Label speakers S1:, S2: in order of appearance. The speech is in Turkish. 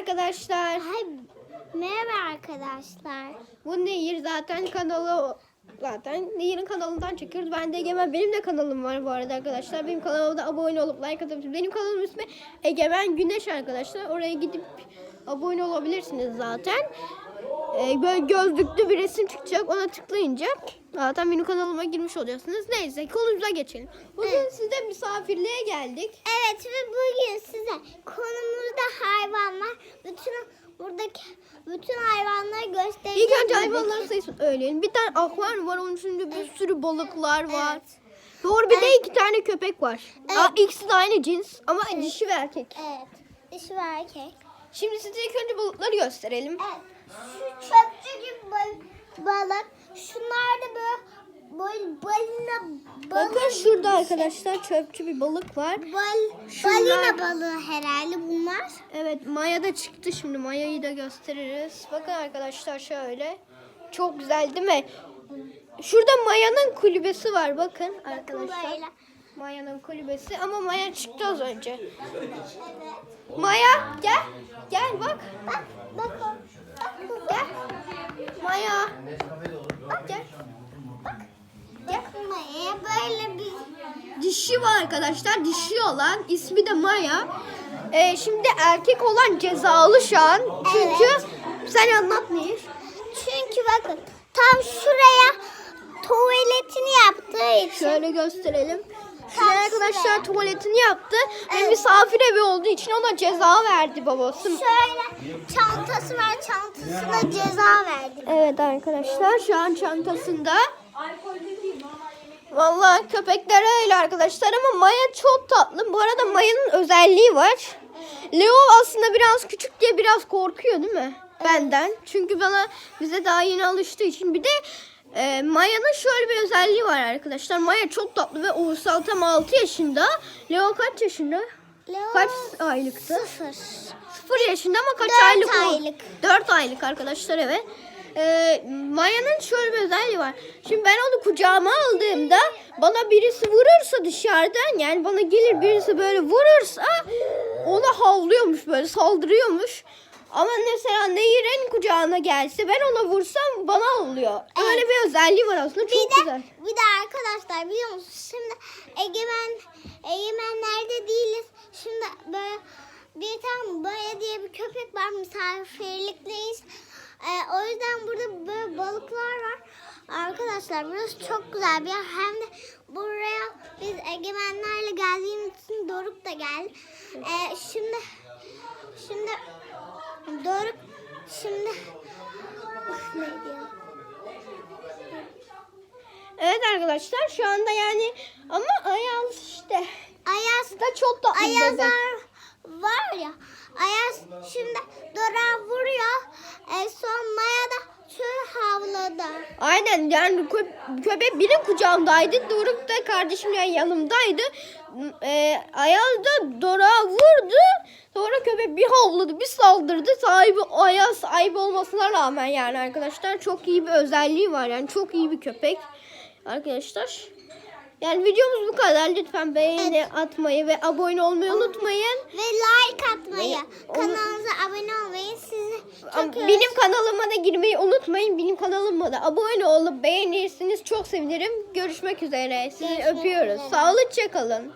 S1: arkadaşlar.
S2: Hay, merhaba arkadaşlar.
S1: Bu Nehir zaten kanalı zaten Nehir'in kanalından çekiyoruz. Ben de Egemen benim de kanalım var bu arada arkadaşlar. Benim kanalıma da abone olup like atabilirsiniz. Benim kanalım ismi Egemen Güneş arkadaşlar. Oraya gidip abone olabilirsiniz zaten. Ee, böyle gözlüklü bir resim çıkacak. Ona tıklayınca zaten benim kanalıma girmiş olacaksınız. Neyse konumuza geçelim. Bugün
S2: Evet.
S1: size misafirliğe geldik.
S2: Evet ve bugün size konumuzda hayvanlar, bütün buradaki bütün hayvanları göstereceğim.
S1: İlk önce hayvanların sayısını öğrenelim. Bir tane akvaryum var. Onun içinde bir sürü balıklar var.
S2: Evet.
S1: Doğru bir de
S2: Evet.
S1: iki tane köpek var.
S2: Evet.
S1: Aa, ikisi de aynı cins ama dişi ve erkek.
S2: Evet. Dişi ve erkek.
S1: Şimdi size ilk önce balıkları gösterelim.
S2: Evet. Şu çöpçü gibi bal- balık. Şunlar da böyle.
S1: Bakın şurada arkadaşlar çöpçü bir balık var.
S2: Bal,
S1: Şunlar-
S2: balina balığı herhalde bunlar.
S1: Evet Maya da çıktı şimdi. Maya'yı da gösteririz. Bakın arkadaşlar şöyle. Çok güzel değil mi? Şurada Maya'nın kulübesi var bakın arkadaşlar. Maya'nın kulübesi ama Maya çıktı az önce. Maya gel. Gel bak.
S2: Bak bak. Bak.
S1: Gel. Maya. Bak gel.
S2: Bakmaya böyle bir
S1: Dişi var arkadaşlar. Dişi olan ismi de Maya. Ee, şimdi erkek olan cezalı şu an. Çünkü sen anlat Nehir.
S2: Çünkü bakın tam şuraya tuvaletini yaptığı için
S1: Şöyle gösterelim. Şuraya arkadaşlar tuvaletini yaptı. Ve
S2: Evet.
S1: misafir evi olduğu için ona ceza verdi babası.
S2: şöyle çantası var çantasına ceza verdik.
S1: Evet arkadaşlar şu an çantasında. Vallahi köpekler öyle arkadaşlar ama Maya çok tatlı. Bu arada Maya'nın özelliği var. Leo aslında biraz küçük diye biraz korkuyor değil mi? Benden. Çünkü bana bize daha yeni alıştığı için. Bir de e, Maya'nın şöyle bir özelliği var arkadaşlar. Maya çok tatlı ve Uğursal tam 6 yaşında. Leo kaç yaşında?
S2: Leo
S1: Kaç aylıktı?
S2: Sıfır.
S1: 0 yaşında ama kaç
S2: Dört
S1: aylık o?
S2: aylık.
S1: 4 aylık arkadaşlar evet. Ee, Maya'nın şöyle bir özelliği var. Şimdi ben onu kucağıma aldığımda bana birisi vurursa dışarıdan yani bana gelir birisi böyle vurursa ona havlıyormuş böyle saldırıyormuş. Ama mesela Nehir'in kucağına gelse ben ona vursam bana havlıyor. Öyle
S2: Evet.
S1: bir özelliği var aslında çok
S2: Bir de,
S1: güzel.
S2: bir de arkadaşlar biliyor musunuz şimdi Egemen Egemenlerde değiliz. Şimdi böyle bir tane Baya diye bir köpek var misafirlikteyiz. Ee, o yüzden burada böyle balıklar var. Arkadaşlar burası çok güzel bir yer. Hem de buraya biz Egemenlerle geldiğimiz için Doruk da geldi. Ee, şimdi şimdi Doruk şimdi ne diyor?
S1: Evet arkadaşlar şu anda yani ama Ayaz işte.
S2: Ayaz
S1: Da çok bebek.
S2: Ayazlar var ya. Ayaz şimdi Dora vuruyor. E, son Maya da tüy havladı.
S1: Aynen yani kö- köpek benim kucağımdaydı. Doruk da kardeşim yanımdaydı. Ee, Ayaz da Doruk'a vurdu. Sonra köpek bir havladı bir saldırdı. Sahibi Ayaz sahibi olmasına rağmen yani arkadaşlar çok iyi bir özelliği var. Yani çok iyi bir köpek. Arkadaşlar. Yani videomuz bu kadar. Lütfen beğeni atmayı ve abone olmayı unutmayın.
S2: Ve like atmayı,
S1: Onu-
S2: kanalımıza abone olmayı sizi çok
S1: Benim kanalıma da girmeyi unutmayın. Benim kanalıma da abone olup beğenirsiniz. Çok sevinirim. Görüşmek üzere. Sizi
S2: Görüşmek
S1: öpüyoruz.
S2: üzere.
S1: Sağlıkça kalın.